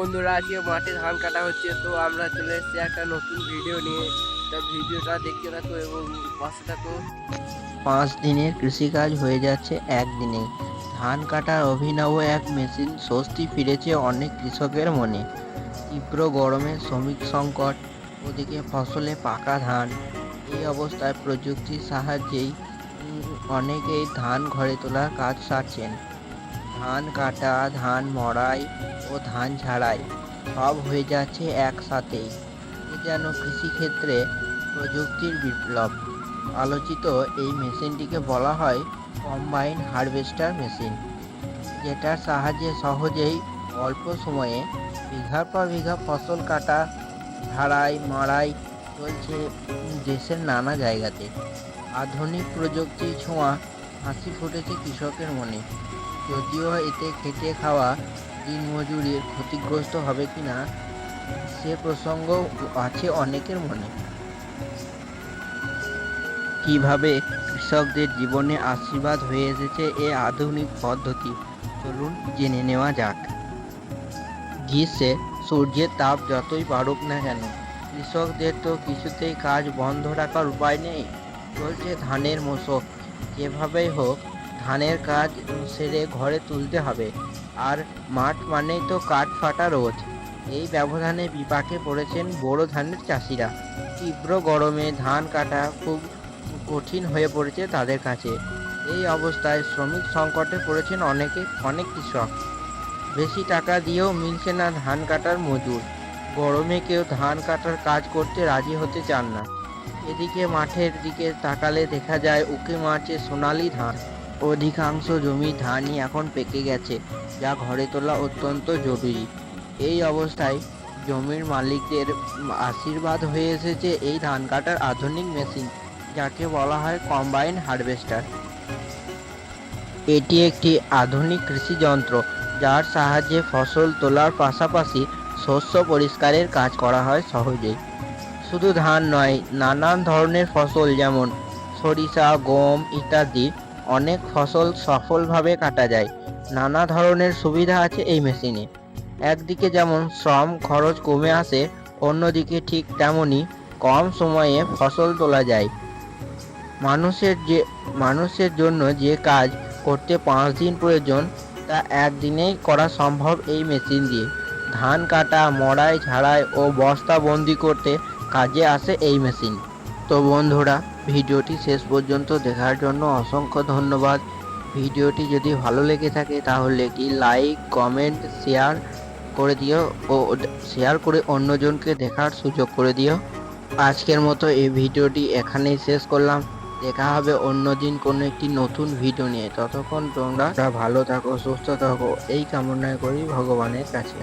বন্ধুরা, আজকে মাঠে ধান কাটা হচ্ছে, তো আমরা চলে এসেছি একটা নতুন ভিডিও নিয়ে। তা ভিডিওটা দেখতে থাকো এবং পাশে থাকো। পাঁচ দিনের কৃষিকাজ হয়ে যাচ্ছে একদিনে ধান কাটার অভিনব এক মেশিন স্বস্তি ফিরেছে অনেক কৃষকের মনে। তীব্র গরমে শ্রমিক সংকট, ওদিকে ফসলে পাকা ধান। এই অবস্থায় প্রযুক্তির সাহায্যেই অনেকেই ধান ঘরে তোলার কাজ সারছেন। ধান কাটা, ধান মড়াই ও ধান ঝাড়াই সব হয়ে যাচ্ছে একসাথেই এ যেন কৃষিক্ষেত্রে প্রযুক্তির বিপ্লব। আলোচিত এই মেশিনটিকে বলা হয় কম্বাইন হারভেস্টার মেশিন, যেটার সাহায্যে সহজেই অল্প সময়ে বিঘার পর বিঘা ফসল কাটা, ঝাড়াই, মাড়াই চলছে দেশের নানা জায়গাতে। আধুনিক প্রযুক্তি ছোঁয়া হাসি ফুটেছে কৃষকের মনে। যদিও এতে খেটে খাওয়া দিনমজুরির ক্ষতিগ্রস্ত হবে কি না, সে প্রসঙ্গ আছে অনেকের মনে। কীভাবে কৃষকদের জীবনে আশীর্বাদ হয়ে এসেছে এ আধুনিক পদ্ধতি, চলুন জেনে নেওয়া যাক। গ্রীষ্মে সূর্যের তাপ যতই বাড়ুক না কেন, কৃষকদের তো কিছুতেই কাজ বন্ধ রাখার উপায় নেই। চলছে ধানের মশক যেভাবেই হোক, ধানের কাজ সেরে ঘরে তুলতে হবে। আর মাঠ মানেই তো কাঠ ফাটা রোদ এই ব্যবধানে বিপাকে পড়েছেন বোরো ধানের চাষিরা। তীব্র গরমে ধান কাটা খুব কঠিন হয়ে পড়েছে তাদের কাছে। এই অবস্থায় শ্রমিক সংকটে পড়েছেন অনেকে, অনেক কৃষক। বেশি টাকা দিয়েও মিলছে না ধান কাটার মজুর। গরমে কেউ ধান কাটার কাজ করতে রাজি হতে চান না। এদিকে মাঠের দিকে তাকালে দেখা যায় উকি মারছে সোনালি ধান। অধিকাংশ জমি ধানই এখন পেকে গেছে, যা ঘরে তোলা অত্যন্ত জরুরি। এই অবস্থায় জমির মালিকদের আশীর্বাদ হয়ে এসেছে এই ধান কাটার আধুনিক মেশিন, যাকে বলা হয় কম্বাইন হারভেস্টার। এটি একটি আধুনিক কৃষি যন্ত্র, যার সাহায্যে ফসল তোলার পাশাপাশি শস্য পরিষ্কারের কাজ করা হয় সহজেই। শুধু ধান নয়, নানান ধরনের ফসল যেমন সরিষা, গম ইত্যাদি অনেক ফসল সফলভাবে কাটা যায়। নানা ধরনের সুবিধা আছে এই মেশিনে। একদিকে যেমন শ্রম খরচ কমে আসে, অন্যদিকে ঠিক তেমনই কম সময়ে ফসল তোলা যায়। মানুষের যে, মানুষের জন্য যে কাজ করতে পাঁচ দিন প্রয়োজন, তা একদিনেই করা সম্ভব এই মেশিন দিয়ে। ধান কাটা, মড়াই, ঝাড়াই ও বস্তা বন্দি করতে কাজে আসে এই মেশিন। তো বন্ধুরা, ভিডিওটি শেষ পর্যন্ত দেখার জন্য অসংখ্য ধন্যবাদ। ভিডিওটি যদি ভালো লেগে থাকে, তাহলে কি লাইক, কমেন্ট, শেয়ার করে দিও ও শেয়ার করে অন্যজনকে দেখার সুযোগ করে দিও। আজকের মতো এই ভিডিওটি এখানেই শেষ করলাম। দেখা হবে অন্যদিন কোনো একটি নতুন ভিডিও নিয়ে। ততক্ষণ তোমরা ভালো থাকো, সুস্থ থাকো। এই কামনায় করি ভগবানের কাছে।